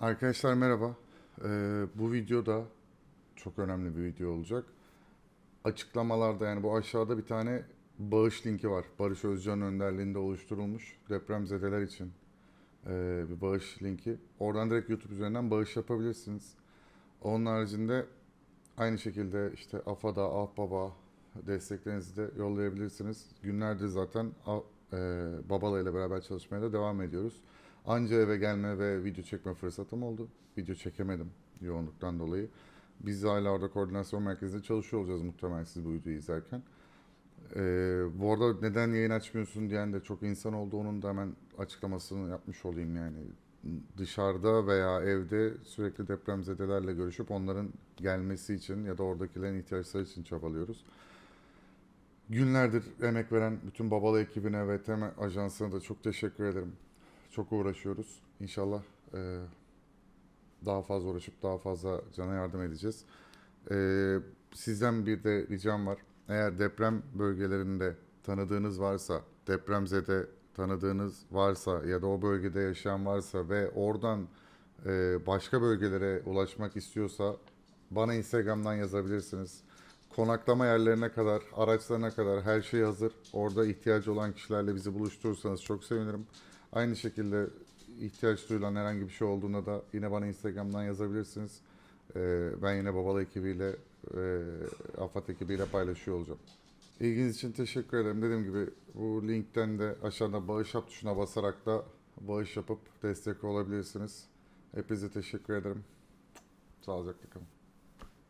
Arkadaşlar merhaba. Ee, bu videoda çok önemli bir video olacak. Açıklamalarda yani bu aşağıda bir tane bağış linki var. Barış Özcan önderliğinde oluşturulmuş depremzedeler için ee, bir bağış linki. Oradan direkt YouTube üzerinden bağış yapabilirsiniz. Onun haricinde aynı şekilde işte AFAD'a, AHBAB'a desteklerinizi de yollayabilirsiniz. Günlerdir zaten e, Babala ile beraber çalışmaya da devam ediyoruz. Anca eve gelme ve video çekme fırsatım oldu. Video çekemedim yoğunluktan dolayı. Biz hala orada koordinasyon merkezinde çalışıyor olacağız muhtemelen siz bu videoyu izlerken. Ee, bu arada neden yayın açmıyorsun diyen de çok insan oldu. Onun da hemen açıklamasını yapmış olayım yani. Dışarıda veya evde sürekli depremzedelerle görüşüp onların gelmesi için ya da oradakilerin ihtiyaçları için çabalıyoruz. Günlerdir emek veren bütün Babalı ekibine ve Tema Ajansı'na da çok teşekkür ederim. Çok uğraşıyoruz. İnşallah e, daha fazla uğraşıp daha fazla cana yardım edeceğiz. E, sizden bir de ricam var. Eğer deprem bölgelerinde tanıdığınız varsa, depremzede tanıdığınız varsa ya da o bölgede yaşayan varsa ve oradan e, başka bölgelere ulaşmak istiyorsa bana Instagram'dan yazabilirsiniz. Konaklama yerlerine kadar, araçlarına kadar her şey hazır. Orada ihtiyacı olan kişilerle bizi buluşturursanız çok sevinirim. Aynı şekilde ihtiyaç duyulan herhangi bir şey olduğunda da yine bana Instagram'dan yazabilirsiniz. Ee, ben yine Babalı ekibiyle, e, AFAD ekibiyle paylaşıyor olacağım. İlginiz için teşekkür ederim. Dediğim gibi bu linkten de aşağıda bağış yap tuşuna basarak da bağış yapıp destek olabilirsiniz. Hepinize teşekkür ederim. Sağlıcakla kalın.